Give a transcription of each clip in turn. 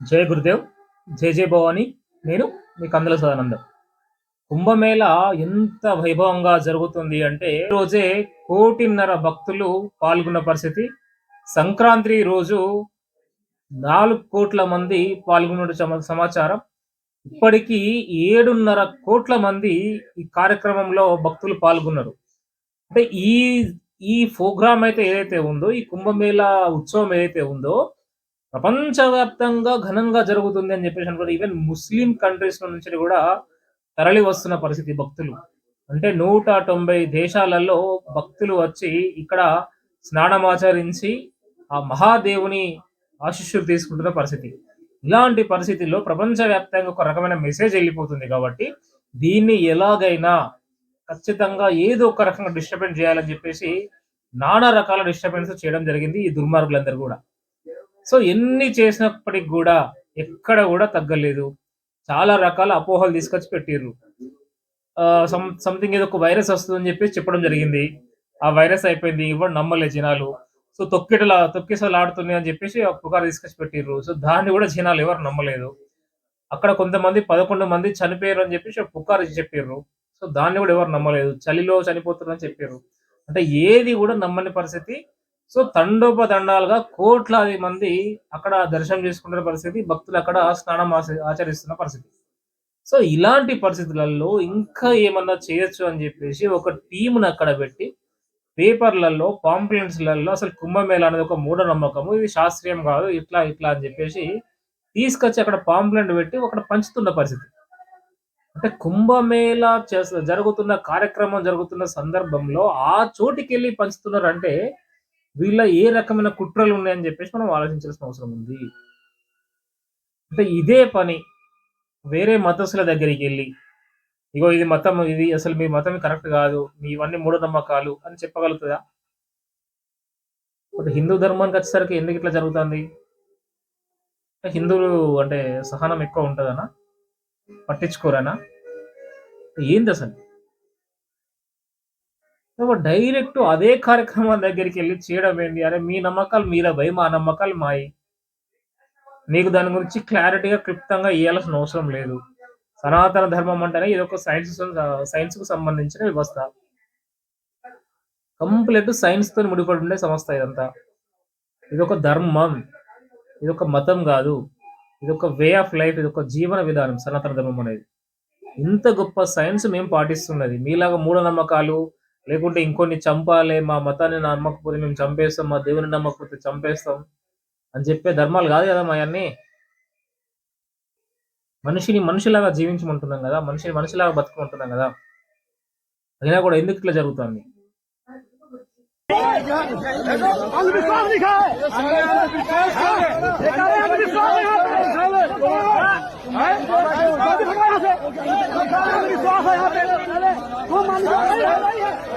జై గురుదేవ్ జై జయ భవాని. నేను మీ కందుల సదానందం. కుంభమేళ ఎంత వైభవంగా జరుగుతుంది అంటే రోజే కోటిన్నర భక్తులు పాల్గొన్న పరిస్థితి. సంక్రాంతి రోజు నాలుగు కోట్ల మంది పాల్గొన్న సమాచారం. ఇప్పటికీ ఏడున్నర కోట్ల మంది ఈ కార్యక్రమంలో భక్తులు పాల్గొన్నారు. అంటే ఈ ఈ ప్రోగ్రామ్ అయితే ఏదైతే ఉందో ఈ కుంభమేళ ఉత్సవం ఏదైతే ఉందో ప్రపంచవ్యాప్తంగా ఘనంగా జరుగుతుంది అని చెప్పేసి అనుకుంటే ఈవెన్ ముస్లిం కంట్రీస్ నుంచి కూడా తరలి వస్తున్న పరిస్థితి భక్తులు. అంటే నూట తొంభై దేశాలలో భక్తులు వచ్చి ఇక్కడ స్నానమాచరించి ఆ మహాదేవుని ఆశిష్యులు తీసుకుంటున్న పరిస్థితి. ఇలాంటి పరిస్థితుల్లో ప్రపంచవ్యాప్తంగా ఒక రకమైన మెసేజ్ వెళ్ళిపోతుంది కాబట్టి దీన్ని ఎలాగైనా ఖచ్చితంగా ఏదో ఒక రకంగా డిస్టర్బెన్స్ చేయాలని చెప్పేసి నానా రకాల డిస్టర్బెన్స్ చేయడం జరిగింది ఈ దుర్మార్గులందరూ కూడా. సో ఎన్ని చేసినప్పటికి కూడా ఎక్కడ కూడా తగ్గలేదు. చాలా రకాల అపోహలు తీసుకొచ్చి పెట్టిర్రు. సంథింగ్ ఏదో ఒక వైరస్ వస్తుందని చెప్పేసి చెప్పడం జరిగింది. ఆ వైరస్ అయిపోయింది ఇవ్వడం నమ్మలే జనాలు. సో తొక్కిటలా తొక్కిసలు ఆడుతున్నాయి అని చెప్పేసి పుకారు తీసుకొచ్చి పెట్టిర్రు. సో దాన్ని కూడా జనాలు ఎవరు నమ్మలేదు. అక్కడ కొంతమంది పదకొండు మంది చనిపోయారు అని చెప్పేసి పుకారు చెప్పిర్రు. సో దాన్ని కూడా ఎవరు నమ్మలేదు. చలిలో చనిపోతున్నారని చెప్పారు అంటే ఏది కూడా నమ్మని పరిస్థితి సో తండోపదండాలుగా కోట్లాది మంది అక్కడ దర్శనం చేసుకుంటున్న పరిస్థితి భక్తులు అక్కడ స్నానం ఆచ- ఆచరిస్తున్న పరిస్థితి. సో ఇలాంటి పరిస్థితులలో ఇంకా ఏమన్నా చేయొచ్చు అని చెప్పేసి ఒక టీంను అక్కడ పెట్టి పేపర్లలో పాంప్లెంట్స్లలో అసలు కుంభమేళ అనేది ఒక మూఢనమ్మకము. ఇది శాస్త్రీయం కాదు ఇట్లా ఇట్లా అని చెప్పేసి తీసుకొచ్చి అక్కడ పాంప్లెంట్ పెట్టి అక్కడ పంచుతున్న పరిస్థితి. అంటే కుంభమేళ జరుగుతున్న కార్యక్రమం జరుగుతున్న సందర్భంలో ఆ చోటికి వెళ్ళి పంచుతున్నారంటే వీళ్ళ ఏ రకమైన కుట్రలు ఉన్నాయని చెప్పేసి మనం ఆలోచించాల్సిన అవసరం ఉంది. అంటే ఇదే పని వేరే మతస్థుల దగ్గరికి వెళ్ళి ఇగో ఇది మతం ఇది అసలు మీ మతం కరెక్ట్ కాదు మీ ఇవన్నీ మూఢనమ్మకాలు అని చెప్పగలుగుతుందా? బట్ హిందూ ధర్మానికి వచ్చేసరికి ఎందుకు ఇట్లా జరుగుతుంది? హిందువులు అంటే సహనం ఎక్కువ ఉంటుందనా? పట్టించుకోరనా? ఏంది అసలు? డైరెక్ట్ అదే కార్యక్రమం దగ్గరికి వెళ్ళి చేయడం ఏంటి అరే మీ నమ్మకాలు మీరే భయ మా నమ్మకాలు మాయి. నీకు దాని గురించి క్లారిటీగా క్లుప్తంగా ఇవ్వాల్సిన అవసరం లేదు. సనాతన ధర్మం అంటేనే ఇది ఒక సైన్స్ సైన్స్కు సంబంధించిన వ్యవస్థ. కంప్లీట్ సైన్స్తో ముడిపడి ఉండే సంస్థ ఇదంతా. ఇది ఒక ధర్మం. ఇది ఒక మతం కాదు. ఇది ఒక వే ఆఫ్ లైఫ్ ఇది ఒక జీవన విధానం సనాతన ధర్మం అనేది. ఇంత గొప్ప సైన్స్ మేము పాటిస్తున్నది. మీలాగా మూఢనమ్మకాలు లేకుంటే ఇంకొన్ని చంపాలి మా మతాన్ని నమ్మకపోతే మేము చంపేస్తాం మా దేవుని నమ్మకపోతే చంపేస్తాం అని చెప్పే ధర్మాలు కాదు కదా మా అన్నీ. మనిషిని మనిషిలాగా జీవించమంటున్నాం కదా మనిషిని మనిషిలాగా బతుకుమంటున్నాం కదా. అయినా కూడా ఎందుకు ఇట్లా జరుగుతుంది?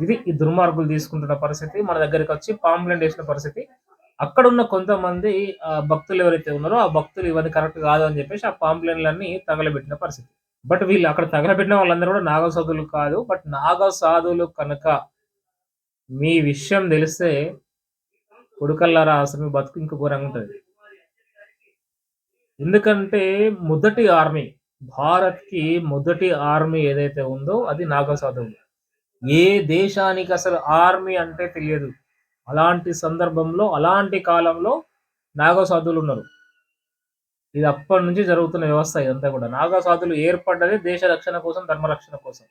ఇది ఈ దుర్మార్గులు తీసుకుంటున్న పరిస్థితి. మన దగ్గరికి వచ్చి పాంప్లెంట్ వేసిన పరిస్థితి. అక్కడ ఉన్న కొంతమంది ఆ, భక్తులు ఎవరైతే ఉన్నారో ఆ భక్తులు ఇవన్నీ కరెక్ట్ కాదు అని చెప్పేసి ఆ పాంప్లెంట్లన్నీ తగలబెట్టిన పరిస్థితి. బట్ వీళ్ళు అక్కడ తగలబెట్టిన వాళ్ళందరూ కూడా నాగసాధువులు కాదు. బట్ నాగ సాధువులు కనుక మీ విషయం తెలిస్తే కొడుకల్లారా అసలు మీ బతుకు ఇంక ఘోరంగా ఉంటుంది. ఎందుకంటే మొదటి ఆర్మీ భారత్కి మొదటి ఆర్మీ ఏదైతే ఉందో అది నాగసాధువులు. ఏ దేశానికి అసలు ఆర్మీ అంటే తెలియదు. అలాంటి సందర్భంలో అలాంటి కాలంలో నాగసాధువులు ఉన్నారు. ఇది అప్పటి నుంచి జరుగుతున్న వ్యవస్థ ఇదంతా కూడా. నాగ ఏర్పడ్డది దేశ రక్షణ కోసం ధర్మ రక్షణ కోసం.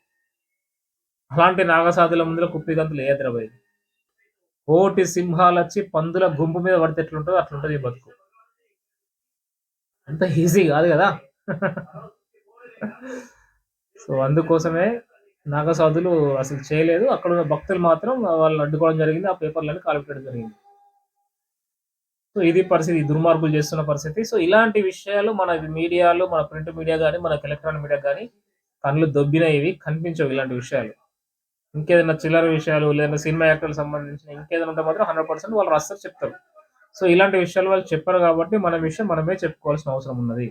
అలాంటి నాగసాధుల ముందులో కుప్పిగంతులు ఏద్రపోయి కోటి సింహాలు వచ్చి పందుల గుంపు మీద పడితే ఎట్లుంటుందో అట్లుంటుంది ఈ బతుకు. అంత ఈజీ కాదు కదా? సో అందుకోసమే నాగసాధులు అసలు చేయలేదు. అక్కడ ఉన్న భక్తులు మాత్రం వాళ్ళు అడ్డుకోవడం జరిగింది. ఆ పేపర్లను కాలిపెట్టడం జరిగింది. సో ఇది పరిస్థితి దుర్మార్గులు చేస్తున్న పరిస్థితి. సో ఇలాంటి విషయాలు మన మీడియాలో మన ప్రింట్ మీడియా కానీ మన ఎలక్ట్రానిక్ మీడియా కానీ కళ్ళు దొబ్బినవి కనిపించవు ఇలాంటి విషయాలు. ఇంకేదైనా చిల్లర విషయాలు లేదా సినిమా యాక్టర్లకు సంబంధించిన ఇంకేదైనా ఉంటే మాత్రం హండ్రెడ్ పర్సెంట్ వాళ్ళు రాస్తారు చెప్తారు. సో ఇలాంటి విషయాలు వాళ్ళు చెప్పారు కాబట్టి మన విషయం మనమే చెప్పుకోవాల్సిన అవసరం ఉన్నది.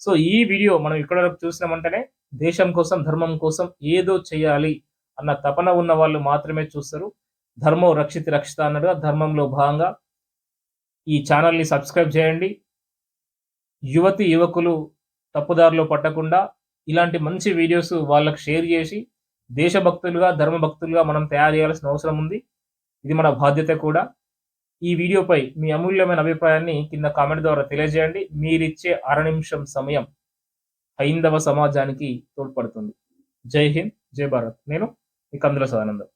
సో ఈ వీడియో మనం ఇక్కడ వరకు చూసినామంటేనే దేశం కోసం ధర్మం కోసం ఏదో చేయాలి అన్న తపన ఉన్న వాళ్ళు మాత్రమే చూస్తారు. ధర్మం రక్షిత రక్షిత అన్నట్టుగా ధర్మంలో భాగంగా ఈ ఛానల్ని సబ్స్క్రైబ్ చేయండి. యువతి యువకులు తప్పుదారిలో పట్టకుండా ఇలాంటి మంచి వీడియోస్ వాళ్ళకు షేర్ చేసి దేశభక్తులుగా ధర్మభక్తులుగా మనం తయారు చేయాల్సిన అవసరం ఉంది. ఇది మన బాధ్యత కూడా. ఈ వీడియోపై మీ అమూల్యమైన అభిప్రాయాన్ని కింద కామెంట్ ద్వారా తెలియజేయండి. మీరిచ్చే అర నిమిషం సమయం హైందవ సమాజానికి తోడ్పడుతుంది. జై హింద్ జై భారత్. నేను మీ కందుల సదానందం.